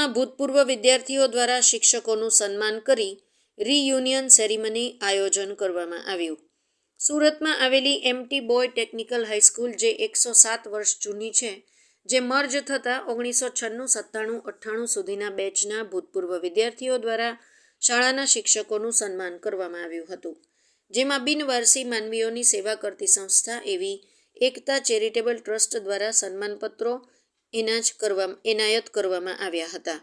સુરતમાં ભૂતપૂર્વ વિદ્યાર્થીઓ દ્વારા શિક્ષકોનું સન્માન કરી રીયુનિયન સેરેમની આયોજન કરવામાં આવ્યું. સુરતમાં આવેલી એમટી બોય ટેકનિકલ હાઈસ્કૂલ જે એકસો સાત વર્ષ જૂની છે, જે મર્જ થતાં ઓગણીસો છન્નું, સત્તાણું, અઠ્ઠાણું સુધીના બેચના ભૂતપૂર્વ વિદ્યાર્થીઓ દ્વારા શાળાના શિક્ષકોનું સન્માન કરવામાં આવ્યું હતું. જેમાં બિનવારસી માનવીઓની સેવા કરતી સંસ્થા એવી એકતા ચેરિટેબલ ટ્રસ્ટ દ્વારા સન્માનપત્રો એનાજ કરવા એનાયત કરવામાં આવ્યા હતા.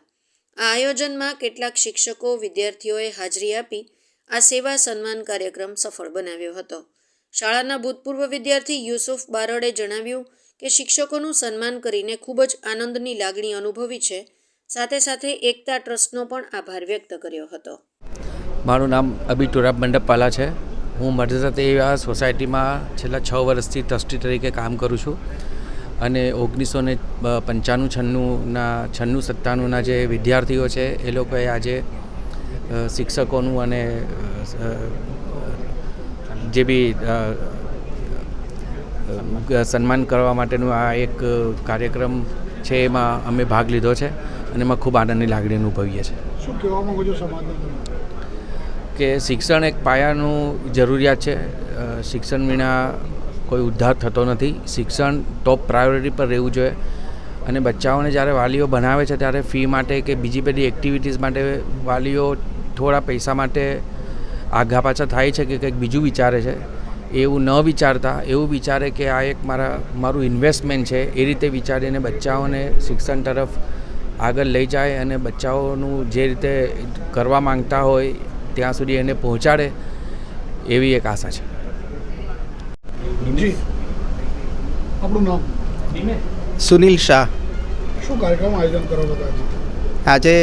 આ આયોજનમાં કેટલાક શિક્ષકો વિદ્યાર્થીઓએ હાજરી આપી, આ સેવા સન્માન કાર્યક્રમ સફળ બનાવ્યો હતો. શાળાના ભૂતપૂર્વ વિદ્યાર્થી યુસુફ બારડે જણાવ્યું કે શિક્ષકોનું સન્માન કરીને ખૂબ જ આનંદની લાગણી અનુભવી છે. સાથે સાથે એકતા ટ્રસ્ટનો પણ આભાર વ્યક્ત કર્યો હતો. મારું નામ અભી ટુરાબ મંડપપાલા છે. હું એવા સોસાયટીમાં છેલ્લા છ વર્ષથી ટ્રસ્ટી તરીકે કામ કરું છું. અને ઓગણીસો ને પંચાણું છન્નુંના છન્નું સત્તાણુંના જે વિદ્યાર્થીઓ છે એ લોકોએ આજે શિક્ષકોનું અને જે બી સન્માન કરવા માટેનું આ એક કાર્યક્રમ છે એમાં અમે ભાગ લીધો છે અને એમાં ખૂબ આનંદની લાગણી અનુભવીએ છીએ. શું કહેવા માંગો છો સમાજને? કે શિક્ષણ એક પાયાનું જરૂરિયાત છે. શિક્ષણ વિના કોઈ ઉદ્ધાર થતો નથી. શિક્ષણ ટોપ પ્રાયોરિટી પર રહેવું જોઈએ. અને બચ્ચાઓને જ્યારે વાલીઓ બનાવે છે, ત્યારે ફી માટે કે બીજી બધી એક્ટિવિટીઝ માટે વાલીઓ થોડા પૈસા માટે આઘા પાછા થાય છે કે કંઈક બીજું વિચારે છે. એવું ન વિચારતા, એવું વિચારે કે આ એક મારા, મારું ઇન્વેસ્ટમેન્ટ છે, એ રીતે વિચારીને બચ્ચાઓને શિક્ષણ તરફ આગળ લઈ જાય અને બચ્ચાઓનું જે રીતે કરવા માંગતા હોય, ત્યાં સુધી એને પહોંચાડે, એવી એક આશા છે. જી. આપણું નામ? સુનિલ શાહ. શું કાર્યક્રમ આયોજન કરો બધા આજે?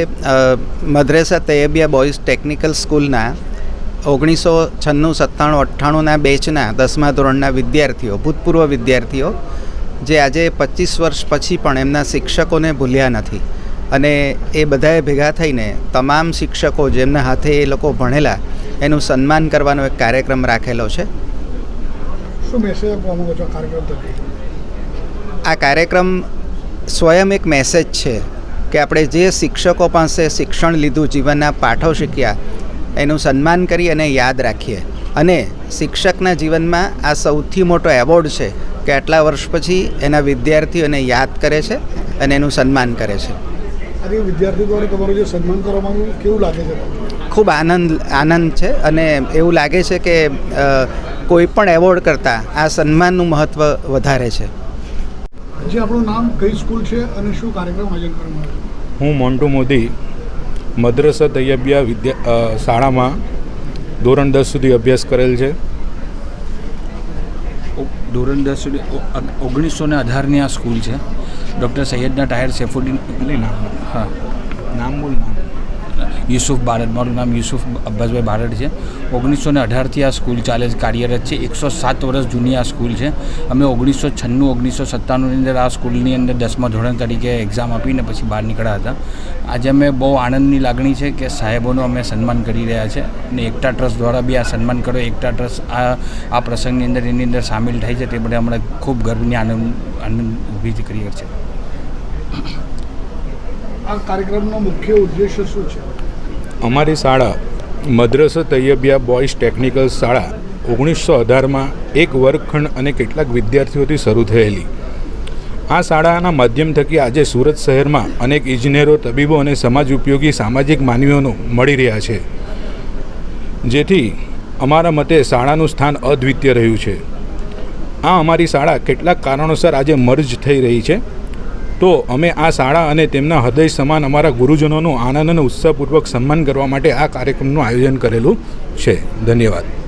મદ્રેસા તૈયબિયા બોયઝ ટેકનિકલ સ્કૂલના ઓગણીસો છન્નું સત્તાણું અઠ્ઠાણુંના બેચના દસમા ધોરણના વિદ્યાર્થીઓ ભૂતપૂર્વ વિદ્યાર્થીઓ જે આજે પચીસ વર્ષ પછી પણ એમના શિક્ષકોને ભૂલ્યા નથી. અને એ બધાએ ભેગા થઈને તમામ શિક્ષકો જેમના હાથે એ લોકો ભણેલા એનું સન્માન કરવાનો એક કાર્યક્રમ રાખેલો છે. શું મેસેજ આપવા માંગો છો આ કાર્યક્રમ થકી આ કાર્યક્રમ સ્વયં એક મેસેજ છે કે આપણે જે શિક્ષકો પાસે શિક્ષણ લીધું જીવનના પાઠો શીખ્યા એનું સન્માન કરી અને યાદ રાખીએ. અને શિક્ષકના જીવનમાં આ સૌથી મોટો એવોર્ડ છે કે આટલા વર્ષ પછી એના વિદ્યાર્થીઓને યાદ કરે છે અને એનું સન્માન કરે છે. આજે વિદ્યાર્થી દ્વારા તમારું જે સન્માન કરવામાં આવ્યું કેવું લાગે છે ખૂબ આનંદ આનંદ છે અને એવું લાગે છે કે કોઈ પણ એવોર્ડ કરતાં આ સન્માનનું મહત્ત્વ વધારે છે. જે આપણું નામ કઈ સ્કૂલ છે અને શું કાર્યક્રમ આયોજન કરવામાં આવ્યું હું મોન્ટુ મોદી મદ્રસા તૈયબિયા વિદ્યા શાળામાં ધોરણ દસ સુધી અભ્યાસ કરેલ છે. ધોરણ દસ સુધી ઓગણીસો ને અઢારની આ સ્કૂલ છે. ડૉક્ટર સૈયદના ટાયર સૈફુદ્દીન નામ. હા. નામ બોલ નામ. યુસુફ બારડ. મારું નામ યુસુફ અબ્બાસભાઈ બારડ છે. ઓગણીસો ને અઢારથી આ સ્કૂલ ચાલે છે. કાર્યરત છે. એકસો સાત વર્ષ જૂની આ સ્કૂલ છે. અમે ઓગણીસો છન્નું, ઓગણીસો સત્તાણુંની અંદર આ સ્કૂલની અંદર દસમા ધોરણ તરીકે એક્ઝામ આપીને પછી બહાર નીકળ્યા હતા. આજે અમે બહુ આનંદની લાગણી છે કે સાહેબોનું અમે સન્માન કરી રહ્યા છે અને એકતા ટ્રસ્ટ દ્વારા બી આ સન્માન કરો. એકતા ટ્રસ્ટ આ આ પ્રસંગની અંદર એની અંદર સામેલ થાય છે. તે બધા હમણાં ખૂબ ગર્વની આનંદ આનંદ ઊભી કરી છે. આ કાર્યક્રમનો મુખ્ય ઉદ્દેશ્ય શું છે? અમારી શાળા મદ્રસા તૈયબિયા બોયઝ ટેકનિકલ શાળા ઓગણીસો અઢારમાં એક વર્ગખંડ અને કેટલાક વિદ્યાર્થીઓથી શરૂ થયેલી. આ શાળાના માધ્યમ થકી આજે સુરત શહેરમાં અનેક ઇજનેરો, તબીબો અને સમાજ ઉપયોગી સામાજિક માનવીઓનો મળી રહ્યા છે. જેથી અમારા મતે શાળાનું સ્થાન અદ્વિતીય રહ્યું છે. આ અમારી શાળા કેટલાક કારણોસર આજે મર્જ થઈ રહી છે. તો અમે આ શાળા અને તેમના હૃદય સમાન અમારા ગુરુજનોનું આનંદ અને ઉત્સાહપૂર્વક સન્માન કરવા માટે આ કાર્યક્રમનું આયોજન કરેલું છે. ધન્યવાદ.